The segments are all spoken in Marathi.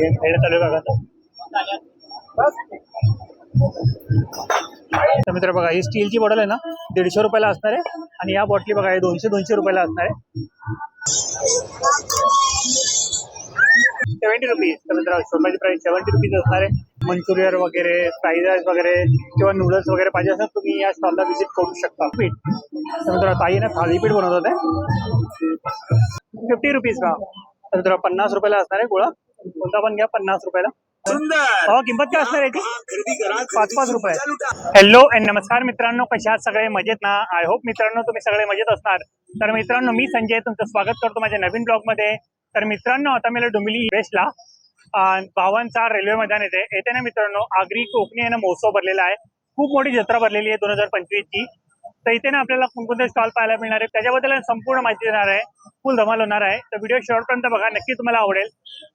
गेम चालू बघा तर मित्र बघा ही स्टीलची बॉटल आहे ना दीडशे रुपयाला असणार आहे. आणि या बॉटली बघा हे दोनशे दोनशे रुपयाला असणार आहे. सेवन्टी रुपीज तर मित्र शोरमाची प्राईस सेवन्टी रुपीज असणार आहे. मंचुरियन वगैरे फ्राईड राईस वगैरे किंवा नूडल्स वगैरे पाहिजे असेल तुम्ही या स्टॉलला व्हिजिट करू शकता. पीठ तर मित्र ताई ना थालीपीठ बनवतात आहे फिफ्टी रुपीज का? तर मित्र पन्नास रुपयाला असणार आहे गोळा. कोणता पण घ्या पन्नास रुपयाला. हो किंमत काय असणार आहे याची? पाच पाच रुपये. हॅलो अँड नमस्कार मित्रांनो कशा सगळे मजेत ना? आय होप मित्रांनो तुम्ही सगळे मजेत असणार. तर मित्रांनो मी संजय तुमचं स्वागत करतो माझ्या नवीन ब्लॉगमध्ये तर मित्रांनो आता मला डोंबिवली वेस्टला भावांचा रेल्वे मैदान येते. येथे ना मित्रांनो आगरी कोकणी आहे ना महोत्सव भरलेला आहे. खूप मोठी जत्रा भरलेली आहे दोन हजार पंचवीसची. तर इथे ना आपल्याला कोणकोणते स्टॉल पाहायला मिळणार आहे त्याच्याबद्दल संपूर्ण माहिती देणार आहे. फुल धमाल होणार आहे. तर व्हिडिओ शेवटपर्यंत बघा नक्की तुम्हाला आवडेल.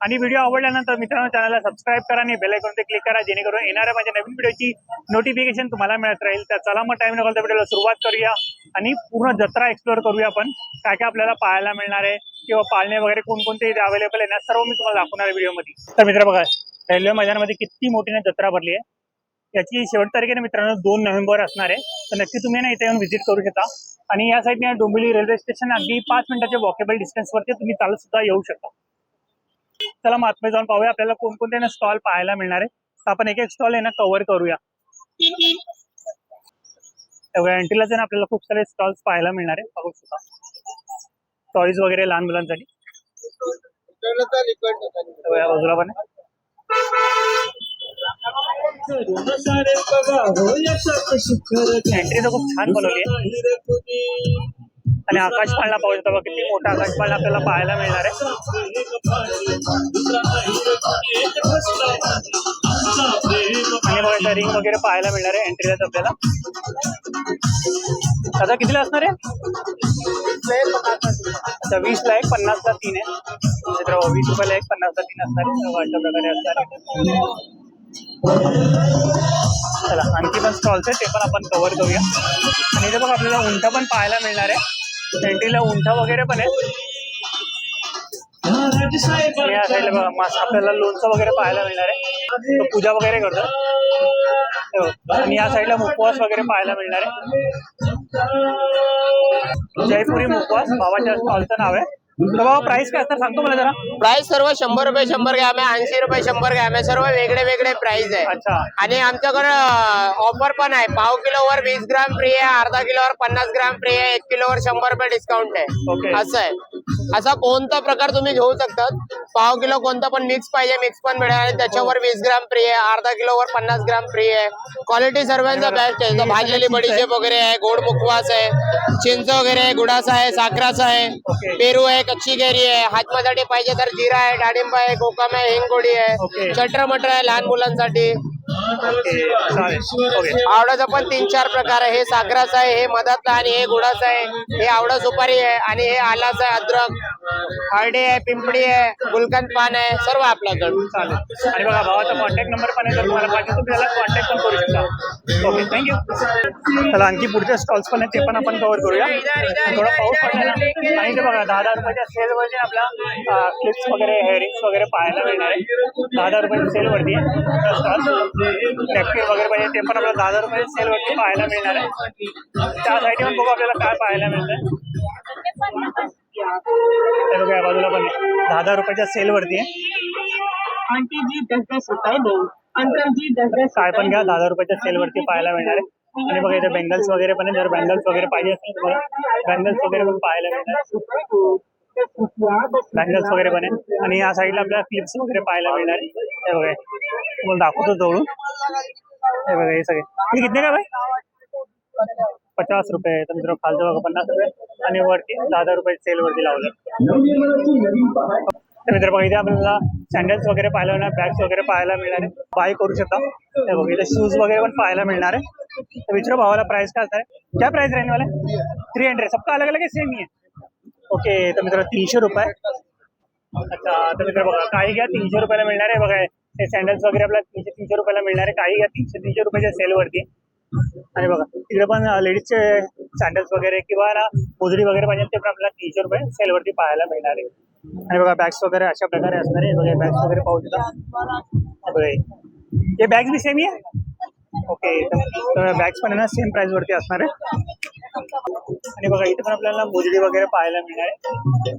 आणि व्हिडिओ आवडल्यानंतर मित्रांनो चॅनलला सबस्क्राईब करा आणि बेल आयकॉन क्लिक करा जेणेकरून येणाऱ्या माझ्या नवीन व्हिडिओची नोटिफिकेशन तुम्हाला मिळत राहील. तर चला मग टाइम नकल व्हिडिओला सुरुवात करूया आणि पूर्ण जत्रा एक्सप्लोअर करूया आपण. काय काय आपल्याला पाहायला मिळणार आहे किंवा पाळणे वगैरे कोणकोणते इथे अवेलेबल आहे ना सर्व मी तुम्हाला दाखवणार आहे व्हिडिओमध्ये तर मित्र बघा रेल्वे मैदानामध्ये किती मोठी ना जत्रा भरली आहे. याची शेवट तारीख आहे मित्रांनो दोन नोव्हेंबर असणार आहे. तर नक्की तुम्ही ना इथे येऊन व्हिजिट करू शकता. आणि या साईडने डोंबिवली रेल्वे स्टेशन अगदी पाच मिनिटाच्या वॉकेबल डिस्टन्सवरती तुम्ही चालत सुद्धा येऊ शकता. चला मग आतमध्ये जाऊन पाहूया आपल्याला कोणकोणते ना स्टॉल पाहायला मिळणार आहे. तर आपण एक एक स्टॉल आहे ना कव्हर करूया. एंट्रीला ना आपल्याला खूप सारे स्टॉल्स पाहायला मिळणार आहे. पाहू शकता. टॉईज वगैरे लहान मुलांसाठी. बाजूला पण एंट्री तर खूप छान बनवली आहे. आणि आकाश पाळणा पाहू किती मोठा आकाश पाळणा आपल्याला पाहायला मिळणार आहे. आणि रिंग वगैरे पाहायला मिळणार आहे एंट्रीलाच आपल्याला. आता कितीला असणार आहे? अच्छा वीस ला एक पन्नासला तीन आहे. वीस रुपयाला एक, पन्नास ला तीन असणार आहे. प्रकारे असणार आहे. चला आणखी पण स्टॉल्स आहेत ते पण आपण कव्हर करूया. आणि इथे बघा आपल्याला उंट पण पाहायला मिळणार आहे. एंट्रीला उंट वगैरे पण आहे या साईडला बघा मास आपल्याला लोणचं वगैरे पाहायला मिळणार आहे. पूजा वगैरे करतो आणि या साईडला मुखवास वगैरे पाहायला मिळणार आहे. जयपुरी मुखवास भावाच्या स्टॉलचं नाव आहे. बाबा प्राइस काय? असणार सांगतो मला जरा. प्राइस सर्व शंभर रुपये शंभर ग्रॅम आहे ऐंशी रुपये शंभर ग्रॅम आहे सर्व वेगळे वेगळे प्राइस आहे. अच्छा. आणि आमच्याकडे ऑफर पण आहे. पाव किलोवर वीस ग्राम फ्री आहे अर्धा किलोवर पन्नास ग्राम फ्री आहे एक किलोवर शंभर रुपये डिस्काउंट. आहे. असं आहे. असा कोणता प्रकार तुम्ही घेऊ शकतात? पाव किलो कोणता पण मिक्स पाहिजे मिक्स पण मिळेल. आणि त्याच्यावर वीस ग्राम फ्री आहे अर्धा किलोवर पन्नास ग्राम फ्री आहे. क्वालिटी सर्वांचा बेस्ट आहे. भाजलेली बडीशेप वगैरे आहे गोड मुखवास आहे चिंच वगैरे आहे गुडाचा आहे साखराचा आहे. पेरू आहे कच्ची कैरी आहे. हातमासाठी पाहिजे तर जिरा आहे डाळिंब आहे कोकम आहे हिंगोडी. आहे. चटर मटर आहे लहान मुलांसाठी. ओके. चालेल आवडाचा पण तीन चार प्रकार आहे. हे साखराचं आहे हे मधातलं आणि हे गुडाचं आहे. हे आवडा सुपारी आहे आणि हे आलाचं आहे अद्रक. हळदी आहे पिंपळी आहे गुलकंद पान आहे सर्व आपल्याकडे चालेल. आणि बघा भावाचा कॉन्टॅक्ट नंबर पण आहे जर तुम्हाला पाहिजे तुम्ही त्याला कॉन्टॅक्ट पण करू शकता. ओके थँक्यू चला आणखी पुढच्या स्टॉल्स पण आहेत ते पण आपण कव्हर करूया. थोडा पाऊस पडला. आणि ते बघा दहा दहा रुपयाच्या सेलवरती आपला क्लिप्स वगैरे हेअरिंग्स वगैरे पाहायला मिळणार आहे. दहा दहा रुपयाच्या सेलवरती नॅपकिन वगैरे पाहिजे ते पण आपल्याला दहा दहा रुपयाच्या सेलवरती पाहायला मिळणार आहे. त्या साईडने पण बघू आपल्याला काय पाहायला मिळतंय. ते बघा या बाजूला पण. दहा दहा रुपयाच्या सेलवरती आहे. जी दस दस जी दस दस काय पण घ्या दहा हजार रुपयाच्या सेलवरती पाहायला मिळणार आहे. आणि बघा इथे बँगल्स वगैरे पण आहे जर बँगल्स वगैरे पाहिजे असेल तुम्हाला बँगल्स वगैरे पण पाहायला मिळणार बँगल्स वगैरे आहे आणि या साईडला आपल्याला क्लिप्स वगैरे पाहायला मिळणार आहे. हे बघा, तुम्हाला दाखवतो जवळून हे बघा, हे सगळे. हे कितने का भाई? पचास रुपये. तर मित्र खालचं बघा, पन्नास रुपये. आणि वरती दहा रुपये सेल वरती लावलं. तर मित्र बघा इथे आपल्याला सँडल्स वगैरे पाहायला मिळणार बॅग्स वगैरे पाहायला मिळणार आहे. बाय करू शकता. हे बघा, इथे शूज़ वगैरे पण पाहायला मिळणार आहे. तर मित्र भावाला प्राइस काय असणार आहे? क्या प्राइस थ्री हंड्रेड सबका अलग अलग है सेम ही है. ओके तर मित्र तीनशे रुपये. अच्छा तर मित्र बघा काही घ्या तीनशे रुपयाला मिळणार आहे. बघा हे सँडल्स वगैरे आपल्याला तीनशे तीनशे रुपयाला मिळणार आहे. काही घ्या तीनशे तीनशे रुपयाच्या सेलवरती आणि बघा तिकडे पण लेडीजचे सँडल्स वगैरे किंवा ना मोजडी वगैरे पाहिजे ते पण आपल्याला तीनशे रुपये सेलवरती पाहायला मिळणार आहे. आणि बघा बॅग्स वगैरे अशा प्रकारे असणार आहे. बघा बॅग्स वगैरे पाहू शकता. बघा हे. बॅग्स बी सेम आहे? ओके तर बॅग्स पण आहे ना सेम प्राइस वरती असणार आहे. आणि बघा इथे पण आपल्याला मोजडी वगैरे पाहायला मिळणार आहे.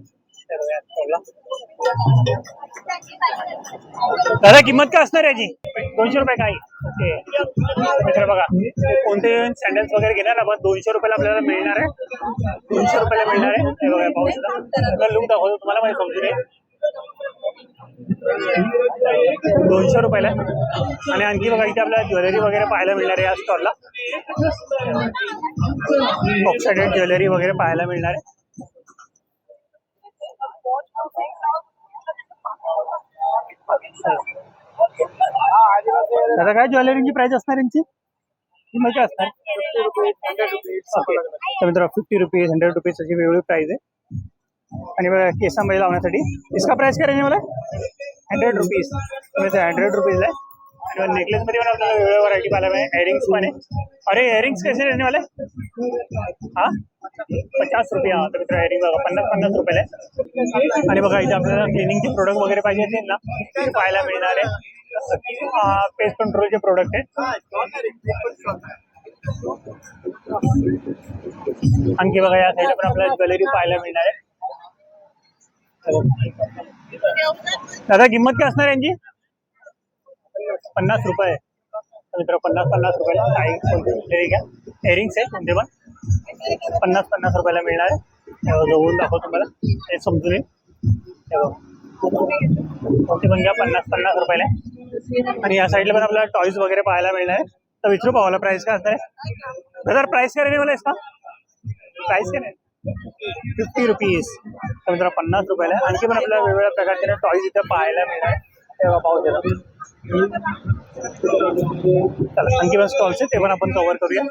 दादा किंमत काय असणार याची? दोनशे रुपये काय? ओके. मित्र बघा कोणते सँडल्स वगैरे घेणार? आपण दोनशे रुपयाला आपल्याला मिळणार आहे. दोनशे रुपयाला मिळणार आहे. बघा पाहू शकता. लुक दाखवतो तुम्हाला माहिती समजून येईल. दोनशे रुपयाला. आणि आणखी बघा इथे आपल्याला ज्वेलरी वगैरे पाहायला मिळणार आहे या स्टॉलला ऑक्साइडेड ज्वेलरी वगैरे पाहायला मिळणार आहे. दादा काय ज्वेलरीची प्राइस असणार यांची? काय असणार. तर मित्र फिफ्टी रुपीज हंड्रेड रुपीज अशी वेगवेगळी प्राइस आहे. आणि बघा केसामध्ये लावण्यासाठी. इसका प्राइस काय मला? हंड्रेड रुपीज हंड्रेड रुपीज आहे आणि नेकलेस मध्ये पण आपल्याला वेगवेगळ्या व्हरायटी पाहायला मिळेल. इयरिंग्स पण आहे. अरे इयरिंग्स कसे रहने वाले हा? पचास रुपये. हा तर मित्र इयरिंग बघा पन्नास पन्नास रुपयाला आहे. आणि बघा इथे आपल्याला क्लिनिंगचे प्रोडक्ट वगैरे पाहिजे असेल ना ते पाहायला मिळणार आहे. पेस्ट कंट्रोलचे प्रोडक्ट आहेत. आणखी बघा या साईडला पण आपल्याला ज्वेलरी पाहायला मिळणार आहे. दादा किंमत काय असणार यांची? पन्नास रुपये. मित्र पन्नास पन्नास रुपयाला काही घ्या. आहे कोणते पण. पन्नास पन्नास रुपयाला मिळणार आहे. जवळून दाखव तुम्हाला. हे समजून येईल. कोणते पण घ्या पन्नास पन्नास रुपयाला. आणि या साईडला पण आपल्याला टॉईज वगैरे पाहायला मिळणार आहे. तर विचारू पाहायला प्राईस काय असणार आहे? दादा प्राईस काय रेनेबल मला का? प्राईस काय नाही? फिफ्टी रुपीज तर मित्र पन्नास रुपयाला आणखी पण आपल्याला वेगवेगळ्या प्रकारचे टॉईज इथे पाहायला मिळणार. तेव्हा पाहू चला आणखी पण स्टॉल्स आहेत ते पण आपण कव्हर करूया.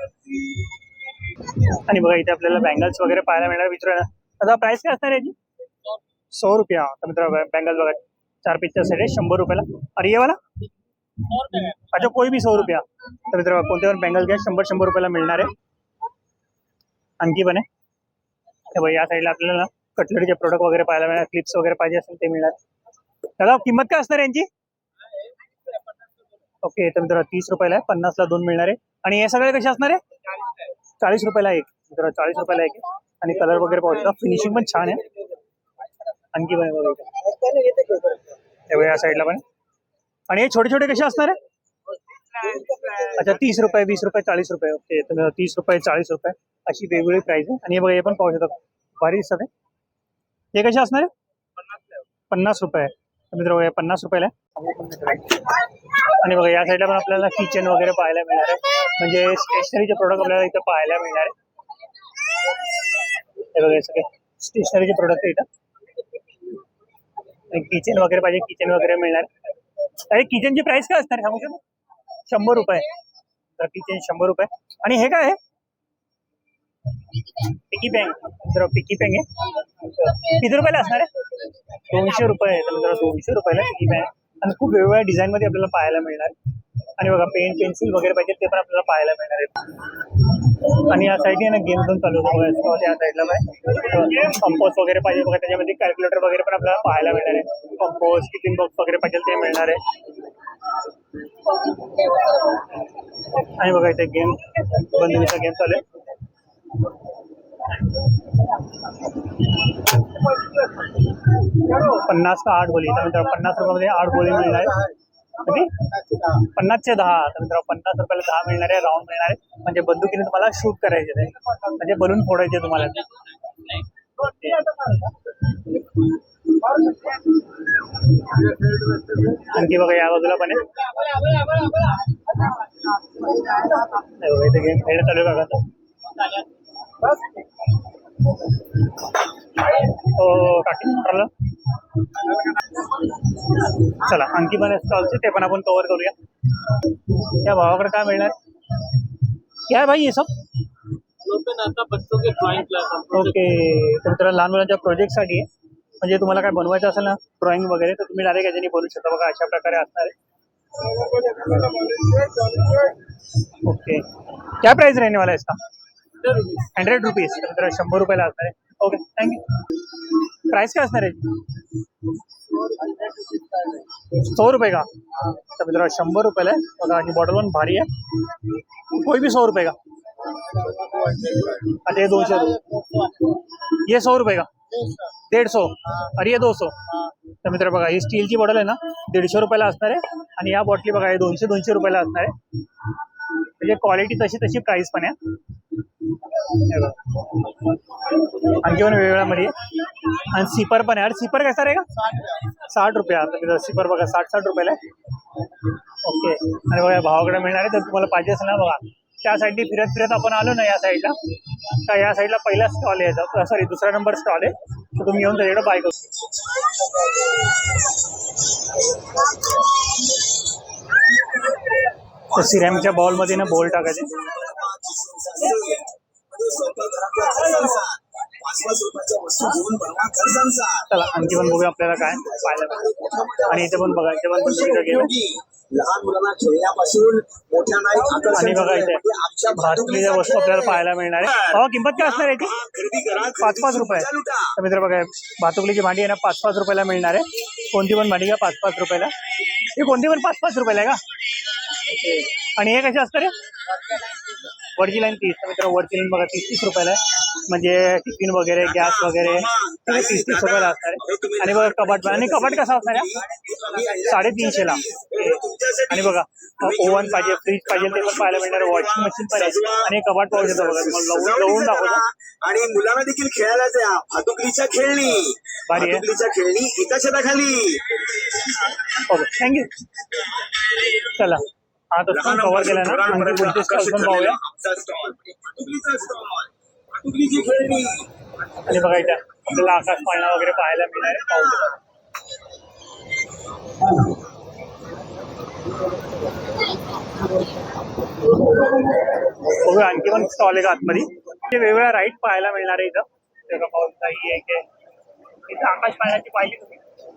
आणि बघा इथे आपल्याला बँगल्स वगैरे पाहायला मिळणार. विचारूया आता प्राइस काय असणार याची? सौ रुपया तर मित्र बँगल बघा चार पिक्चर सेट आहे शंभर रुपयाला. अरे ये वाला? अच्छा कोई भी सौ रुपया. तर मित्र कोणते पण बँगल घ्या शंभर शंभर रुपयाला मिळणार आहे. आणखी पण आहे. या साईडला आपल्याला कटलरीचे प्रोडक्ट वगैरे पाहायला मिळणार क्लिप्स वगैरे पाहिजे असेल ते मिळणार. दादा किंमत काय असणार यांची? ओके तर मित्र तीस रुपयाला आहे पन्नासला दोन मिळणार आहे. आणि हे सगळे कसे असणार आहे? चाळीस रुपयाला एक. मित्र चाळीस रुपयाला एक आणि कलर वगैरे पाहू शकता. फिनिशिंग पण छान आहे. आणखी पण आहे बघा या साईडला पण. आणि हे छोटे छोटे कसे असणार आहे? अच्छा तीस रुपये वीस रुपये चाळीस रुपये. ओके तर तीस रुपये चाळीस रुपये अशी वेगवेगळी प्राइस आहे. आणि हे बघा हे पण पाहू शकता. भारी दिसत आहे. हे कसे असणार? पन्नास रुपये. तर मित्र हे पन्नास रुपयाला. आणि बघा, या साईडला पण आपल्याला किचन वगैरे पाहायला मिळणार आहे. म्हणजे स्टेशनरीचे प्रोडक्ट आपल्याला इथं पाहायला मिळणार आहे. हे बघा सगळे स्टेशनरीचे प्रोडक्ट इथं किचन वगैरे पाहिजे किचन वगैरे मिळणार. अरे किचनची प्राइस काय असणार? सांगू शकतो? शंभर रुपये. किचन शंभर रुपये. आणि हे काय आहे? पिकी बँक मित्र पिकी बँक आहे. किती रुपयाला असणार आहे? दोनशे रुपये मित्र दोनशे रुपयाला पिकी बँक आणि खूप वेगवेगळ्या डिझाईन मध्ये आपल्याला पाहायला मिळणार. आणि बघा पेन पेन्सिल वगैरे पाहिजे ते पण आपल्याला पाहायला मिळणार आहे. आणि या साईडने ना गेम पण चालू होतो. बघा, या साईडला कंपोज वगैरे पाहिजे. बघा त्याच्यामध्ये कॅल्क्युलेटर वगैरे पण आपल्याला पाहायला मिळणार आहे. कंपोज किती बॉक्स वगैरे पाहिजे ते मिळणार आहे. आणि बघा इथे गेम बंदुकीचा गेम चालू आहे. पन्नास का आठ गोळी मित्रांनो पन्नास रुपयामध्ये आठ गोळी मिळणार आहे. किती पन्नासचे दहा. त्यानंतर पन्नास रुपयाला दहा मिळणार आहे. राऊंड मिळणार आहे. म्हणजे बंदुकीने तुम्हाला शूट करायचे म्हणजे बलून फोडायचे तुम्हाला. आणखी बघा या बाजूला पण आहे. बघा, इथे गेम खेळ चालू आहे बघा ठरलं चला आणखी पण स्टॉलचे ते पण आपण कव्हर करूया. त्या भावाकडे काय मिळणार? काय भाई येसो सब. ओके तर त्याला लहान मुलांच्या प्रोजेक्टसाठी आहे म्हणजे तुम्हाला काय बनवायचं असेल ना ड्रॉइंग वगैरे तर तुम्ही डायरेक्ट याच्याने बनवू शकता बघा अशा प्रकारे असणार आहे. ओके क्या प्राइस रहने वाला है इसका? हंड्रेड रुपीज़ तर शंभर रुपयाला असणार आहे. ओके थँक्यू प्राइस काय असणार आहे? सौ रुपये का? तर मित्रांनो, शंभर रुपयाला आहे. बघा आणि बॉटल पण भारी आहे. कोई भी सौ रुपये का? अच्छा ये दोनशे रुपये. ये सौ रुपये का? दीड सौ आणि ये दो सौ तर मित्र बघा, ही स्टीलची बॉटल आहे ना, दीडशे रुपयाला असणार आहे. आणि या बॉटली बघा, हे दोनशे दोनशे रुपयाला असणार आहे. म्हणजे क्वालिटी तशी तशी प्राइस पण आहे. आणखी पण वेगवेगळ्या मध्ये. आणि सिपर पण आहे. अरे सिपर कसा रे का? साठ रुपये. आता सिपर बघा साठ साठ रुपयाला ओके. आणि बघा भावाकडे मिळणार आहे तर तुम्हाला पाहिजे असेल ना बघा. त्या साईडनी फिरत फिरत आपण आलो ना या साईडला तर या साईडला पहिला स्टॉल आहे सॉरी दुसरा नंबर स्टॉल आहे. तर तुम्ही येऊन त्याच्याकडे बाय करू तर सिरॅमच्या बॉलमध्ये ना बॉल टाकायचे चला आणखी पण बघूया आपल्याला काय पाहायला आणि इथे पण बघा, इथे पण लहान मुलांना खेळण्यापासून आणि बघा इथे भातुकलीच्या वस्तू आपल्याला पाहायला मिळणार आहे. किंमत काय असणार आहे पाच पाच रुपये. तर मित्र, बघा भातुकलीची भांडी आहे ना पाच पाच रुपयाला मिळणार आहे. कोणती पण भांडी घ्या पाच पाच रुपयाला. ही कोणती पण पाच पाच रुपयाला आहे का? आणि हे कसे असतं रे? वरची लाईन तीस. तर मित्र वरची लाईन बघा तीस तीस रुपयाला आहे. म्हणजे टिफिन वगैरे गॅस वगैरे सगळे तीस तीस रुपयाला असणार आहे आणि बघा कपाट आणि कपाट कसा असणार आहे साडेतीनशेला आणि बघा ओव्हन पाहिजे फ्रीज पाहिजे ते पण पाहायला मिळणार. वॉशिंग मशीन पण आहे. आणि कपाट पाहू शकतो बघा. तुम्हाला लवून लवून दाखवतो. आणि मुलांना देखील खेळायला द्या. भातुकलीच्या खेळणी. भातुकलीच्या खेळणी एका छताखाली ओके थँक्यू चला. हा तर कव्हर आणि बघा इथे आपल्याला आकाश पाळणा वगैरे पाहायला मिळणार आहे. बघूया आणखी पण स्टॉल आहे का आतमध्ये. ते वेगवेगळ्या राईड पाहायला मिळणार आहे इथं. ते बघा पाहू शकता, ही एक आहे. इथं आकाश पाळण्याची पाहिजे तुम्ही.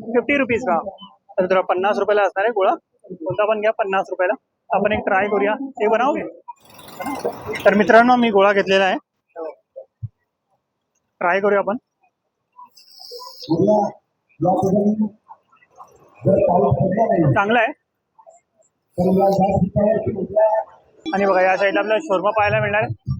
फिफ्टी रुपीज़ का. तर तुला पन्नास रुपयाला असणार आहे गोळा. कोणता पण घ्या, पन्नास रुपयाला. आपण एक ट्राय करूया. ते बनावगे तर मित्रांनो, मी गोळा घेतलेला आहे. ट्राय करूया आपण. चांगला आहे. आणि बघा शोरमा पाहायला मिळणार आहे.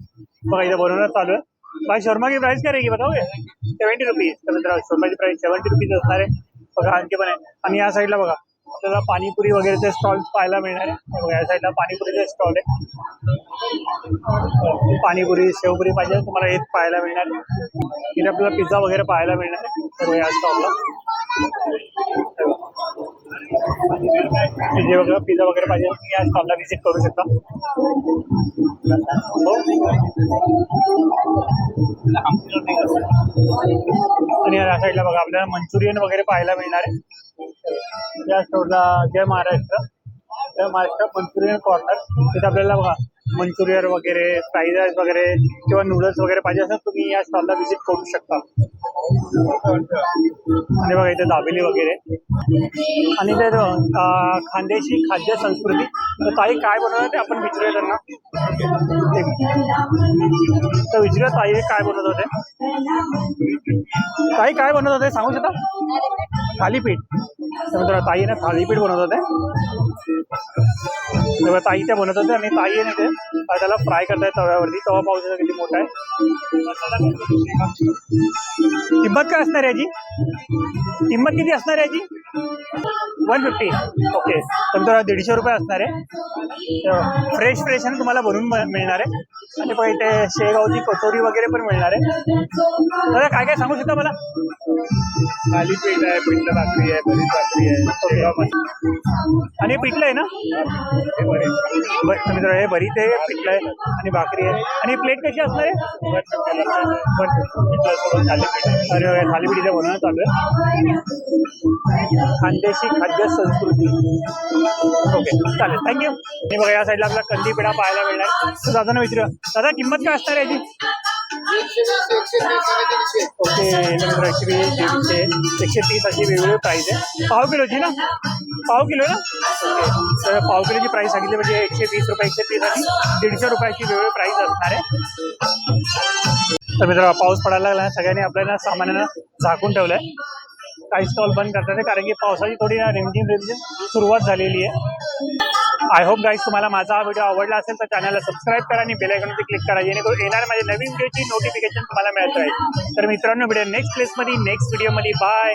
बघा, इथे चालू आहे. भाई, शोरमा की प्राइस काय रहेगी बताओगे सेव्हन्टी रुपीज़ तर मित्रांनो, शोरमाची प्राइस सेव्हन्टी रुपीज़ बघा आणखी पण आहे. आणि या साईडला बघा. आपल्याला पाणीपुरी वगैरेचे स्टॉल पाहायला मिळणार आहे. बघा या साईडला पाणीपुरीचे स्टॉल आहे. पाणीपुरी शेवपुरी पाहिजे तुम्हाला हेच पाहायला मिळणार आहे. इथे आपल्याला पिझ्झा वगैरे पाहायला मिळणार आहे. या स्टॉलला पिझ्झे वगैरे पिझ्झा वगैरे पाहिजे तुम्ही या स्टॉलला व्हिजिट करू शकता? हो? आणि या साईडला बघा आपल्याला मंचुरियन वगैरे पाहायला मिळणार आहे. या स्टोरला जय महाराष्ट्र. जय महाराष्ट्र मंचुरियन कॉर्नर तिथे आपल्याला बघा मंचुरियन वगैरे फ्राईड राईस वगैरे किंवा नूडल्स वगैरे पाहिजे असेल तुम्ही या स्टॉलला व्हिजिट करू शकता. आणि बघा इथे दाबेली वगैरे. आणि ते खांद्याची खाद्य संस्कृती. तर ताई काय बनवतात ते आपण विचारूया त्यांना. तर विचारूया ताई काय बनवत होते. ताई काय बनवत होते सांगू शकता? थालीपीठ. तर मित्रांनो, ताई ना थालीपीठ बनवत होते. तेव्हा ताई त्या बनवत होते आणि ताई आहे ना ते. त्याला फ्राय करतायत तव्यावरती. तवा पाहू शकता किती मोठा आहे. किंमत काय असणार आहे याची? किंमत किती असणार याची? वन फिफ्टी ओके तर दीडशे रुपये असणार आहे. फ्रेश फ्रेश आणि तुम्हाला म- मिळणार आहे. आणि पण इथे शेगावची कचोरी वगैरे पण मिळणार आहे. दादा काय काय सांगू शकता मला? थालीपीठ आहे पिठलं भाकरी आहे भरीत भाकरी आहे आणि पिठलं आहे ना? बर तर मित्रांनो हे भरीत आहे पिठलं आहे आणि भाकरी आहे. आणि प्लेट कशी असणार आहे? थालीपीठ अरे वा, बनवणं चालू आहे खानदेशी खाद्य संस्कृती. ओके चालेल. थँक्यू आणि बघा या साईडला आपला कंदी पेढा पाहायला मिळणार तर दादांना मित्र दादा किंमत काय असणार आहे याची? ओके नंतर एकशे वीस दीडशे एकशे तीस अशी वेगवेगळी प्राईस आहे पाव किलोची ना पाव किलो ना ओके तर पाव किलोची प्राईस सांगितली म्हणजे एकशे वीस रुपये एकशे तीस आणि दीडशे रुपयाची वेगवेगळी प्राईस असणार आहे तर मित्र पाऊस पडायला लागला सगळ्यांनी आपल्याला सामान्यांना झाकून ठेवलंय काही स्टॉल बंद करतात कारण की पावसाची थोडी ना रिमझिम रिमझिम सुरुवात झालेली आहे. आय होप गाईज तुम्हाला माझा हा व्हिडिओ आवडला असेल तर चॅनलला सबस्क्राईब करा आणि बेलायकॉनवरती क्लिक करा जेणेकरून येणार माझ्या नवीन व्हिडिओची नोटिफिकेशन तुम्हाला मिळत राहील. तर मित्रांनो व्हिडिओ नेक्स्ट प्लेसमध्ये नेक्स्ट व्हिडिओमध्ये बाय